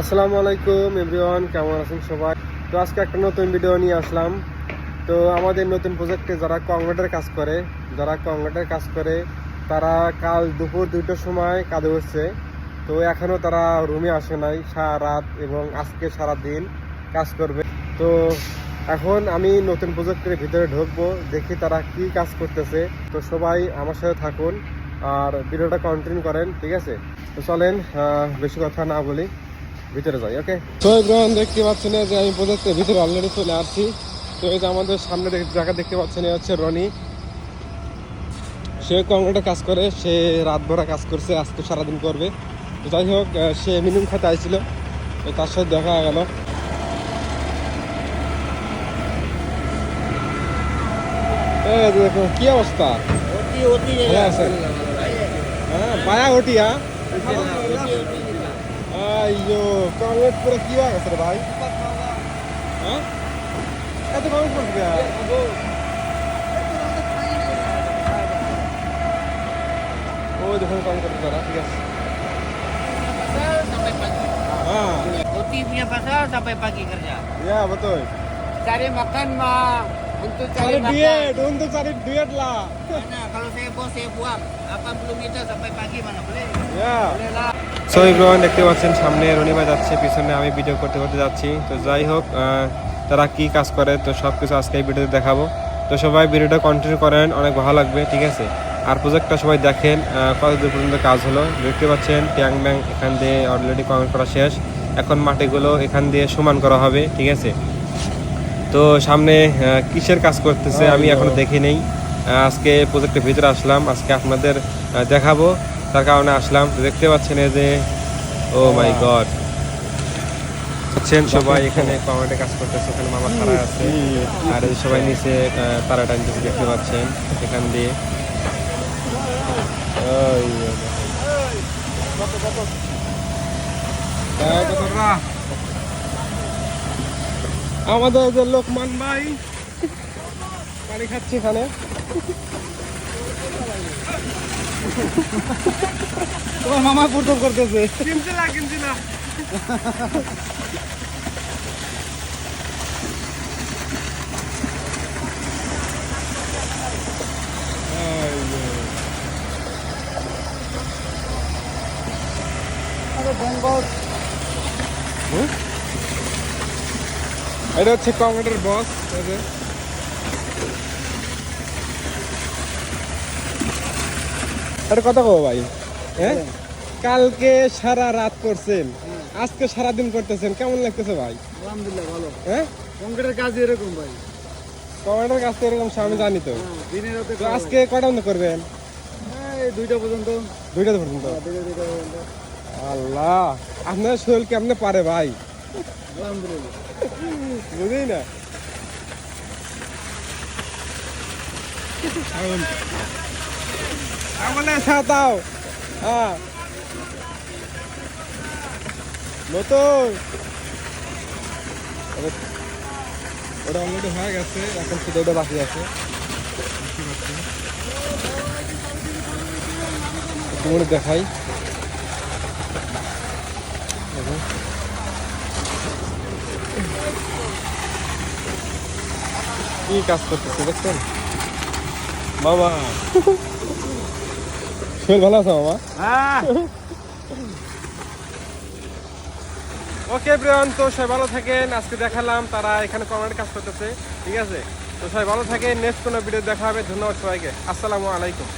আসসালামু আলাইকুম, এভরিওয়ান, কেমন আছেন সবাই? তো আজকে একটা নতুন ভিডিও নিয়ে আসলাম। তো আমাদের নতুন প্রজেক্টে যারা কংক্রিটের কাজ করে, যারা কংক্রিটের কাজ করে, তারা কাল দুপুর দুইটার সময় কাজে বসছে। তো এখনও তারা রুমে আসে নাই, সারা রাত এবং আজকে সারা দিন কাজ করবে। তো এখন আমি নতুন প্রজেক্টের ভিতরে ঢুকবো, দেখি তারা কি কাজ করতেছে। তো সবাই আমার সাথে থাকুন আর ভিডিওটা কন্টিনিউ করেন, ঠিক আছে? তো চলেন বেশি কথা না বলি। ভিতরে যাই ওকে তো গ্রহণ দেখতে পাচ্ছেন যে আমি প্রজেক্টের ভিতরে অলরেডি চলে আসছি। তো এই যে আমাদের সামনে জায়গা দেখতে পাচ্ছেন এ হচ্ছে রনি। সে কংক্রিটে কাজ করে সে রাত ভরা কাজ করছে আজ তো সারাদিন করবে। তো যাই হোক সে মিনিমাম খাতে আইছিল। তো তার সাথে দেখা গেল। দেখো কি অবস্থা? হ্যাঁ ভায়া ওটিয়া আইয়ো কংগ্রেট পুরো কি হয়ে গেছে রে ভাই হ্যাঁ এত কংগ্রেট করছে কে? ওই দেখুন কংগ্রেট করা ঠিক আছে sampai pagi. হ্যাঁ Hoti punya pasal sampai pagi kerja. ইয়া betul Cari makan mah untuk cari cari makan. duit untuk cari duit lah. Mana kalau saya bos saya buang. 80 meter sampai pagi mana boleh? ya. Boleh lah. So everyone দেখতে পাচ্ছেন সামনে রনিমা যাচ্ছে পিছনে আমি video করতে করতে যাচ্ছি। তো যাই হোক আহ, তারা কি কাজ করে তো সব কিছু আজকে এই ভিডিওতে দেখাবো। তো সবাই ভিডিওটা কন্টিনিউ করেন অনেক ভালো লাগবে ঠিক আছে? আর প্রজেক্টটা সবাই দেখেন কত দূর পর্যন্ত কাজ হলো। দেখতে পাচ্ছেন ট্যাং ব্যাং এখান দিয়ে অলরেডি কমেন্ট করা শেষ। এখন মাটিগুলো এখান দিয়ে সমান করা হবে ঠিক আছে? তো সামনে কিসের কাজ করতেছে আমি এখনও দেখি নেই আজকে প্রজেক্টের ভিতরে আসলাম আজকে আপনাদের দেখাবো তার কারণে আসলাম দেখতে পাচ্ছেন এই যে ও মাই গড হচ্ছেন সবাই এখানে কমেন্টে কাজ করতেছে এখানে মামা খাড়া আছে আর এই যে সবাই নিচে তারা টানতেছে দেখতে পাচ্ছেন এখান দিয়ে ওই, এই কতটা? আমাদের যে লোকমান ভাই পানি খাচ্ছে এখানে। তোমার মামা প্রথম করতেছে। কিনছে না কিনছে না এটা হচ্ছে কংগ্রেটের বস এটা কথা কো ভাই? হ্যাঁ? কালকে সারা রাত করছেন। আজকে সারা দিন করতেছেন কেমন লাগতেছে ভাই? আলহামদুলিল্লাহ ভালো। হ্যাঁ? কংক্রিটের কাজ এরকম ভাই। কাছ থেকে এরকম আমি জানি তো। হ্যাঁ, রাতে আজকে কটা বন্ধ করবেন? দুইটা পর্যন্ত। পর্যন্ত? হ্যাঁ, দুইটা পর্যন্ত। আল্লাহ আপনার শরীর কেমনে পারে ভাই? আলহামদুলিল্লাহ। বুঝি না? হ্যাঁ। নতুন। ওটা অলরেডি হয়ে গেছে এখন বাকি আছে। তোমার দেখাই। কি কাজ করতেছে দেখছেন? বাবা শরীর ভালো আছে মামা? হ্যাঁ। ওকে ব্রিয়ান তো সবাই ভালো থাকেন। আজকে দেখালাম তারা এখানে কমেন্ট কাজ করতেছে, ঠিক আছে? তো সবাই ভালো থাকেন নেক্সট কোনো ভিডিও দেখা হবে। ধন্যবাদ সবাইকে। আসসালামু আলাইকুম।